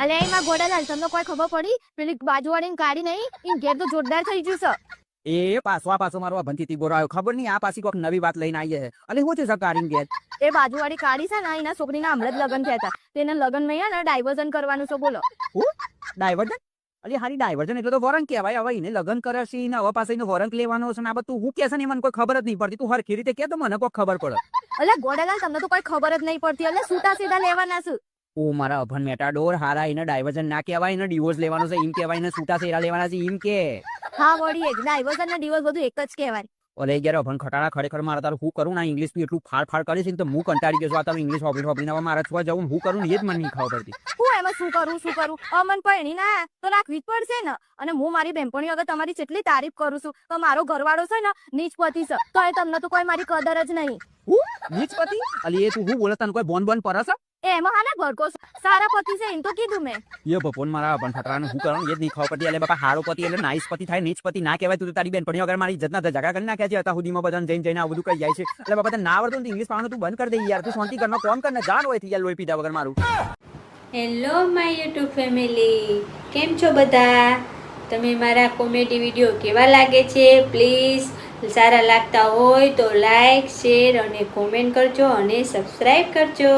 અલે એમાં ગોડાલાલ તમને કોઈ ખબર પડી? પેલી બાજુવાળીની કાઢી નહીં? ઈ ઘેર તો જોરદાર થઈ ગયું છે. એ પાછો આ પાછો મારો ભંતીથી ગોરો આવ્યો. ખબર નહીં આ પાછી કોઈક નવી વાત લઈને આવી છે. અલે હું છે સકારી ઘેર? એ બાજુવાળી કાઢી છે ને એના છોકરીના હમણાં જ લગ્ન થયા હતા. તેના લગ્ન નહીં ને ડાયવર્ઝન કરવાનું છે બોલો. ડાયવર્જન અલી હારી ડાયવર્ઝન એટલે તો વરંક કહેવાય. હવે એને લગ્ન કરે છે ને હવે પાસે એનો વરંક લેવાનો છે ને આ બધું હું કહેશે ને મને કોઈ ખબર જ નહીં પડતી. તું હરખી રીતે કે તો મને કોઈ ખબર પડે. અલે ગોડાલાલ તમને તો કોઈ ખબર જ નહીં પડતી. એટલે છૂટા સીધા લેવાના છે. ઓ મારા અભન મેટાડોર હારા એને ડાયવર્જન ના કહેવાય એને ડિવોર્સ લેવાનો છે એમ કહેવાય ને છૂટા સેરા લેવાના છે એમ કે. હા વળી એક ડાયવર્ઝન ને ડિવોર્સ બધું એક જ કહેવાય. ઓલે યાર અભન ખટાડા ખરેખર મારા તારું હું કરું? ના ઇંગ્લિશ બી એટલું ફાડ ફાડ કરે છે તો હું કંટાળી ગયો છું. આ તમે ઇંગ્લિશ હોબળી હોબળીને ના મારા છોકરા જવું હું કરું એ જ મને નહીં ખબર પડતી. હું એમાં શું કરું શું કરું? અમન પૈણી ના તો રાખવી જ પડશે ને. અને હું મારી બહેનપણી વગર તમારી જેટલી તારીફ કરું છું તો મારો ઘરવાળો છે ને નીચપતિ છે. તો એ તમને તો કોઈ મારી કદર જ નહીં. હું? નીચપતિ? અલી એ તું હું બોલે? તને કોઈ બોન બોન પરસ એ એમાં હાને ભડકો સારા પતિ છે એમ તો કીધું મેં. બપોન મારા અભન ખટાડાને હું કરવાનું? એ જ નહીં ખબર પડતી એટલે બાપા હારો પતિ એટલે નાઈસ પતિ થાય નીચ પતિ ના કહેવાય તું તો તારી બેન પણ મારી ઇજ્જતના ધજાકા કરી નાખ્યા છે અત્યાર સુધીમાં બધાને જઈને જઈને આવું બધું કહી જાય છે. એટલે બાપા તને ના આવડતું ઇંગ્લિશ પાવાનું તું બંધ કરી દે યાર. તું શાંતિ કરનો કોમ કર જાણ હોય યાર લોહી પીધા વગર મારું. હેલો માય યુટ્યુબ ફેમિલી કેમ છો બધા? તમે મારા કોમેડી વીડિયો કેવા લાગે છે? પ્લીઝ સારા લાગતા હોય તો લાઈક શેર અને કોમેન્ટ કરજો અને સબસ્ક્રાઈબ કરજો.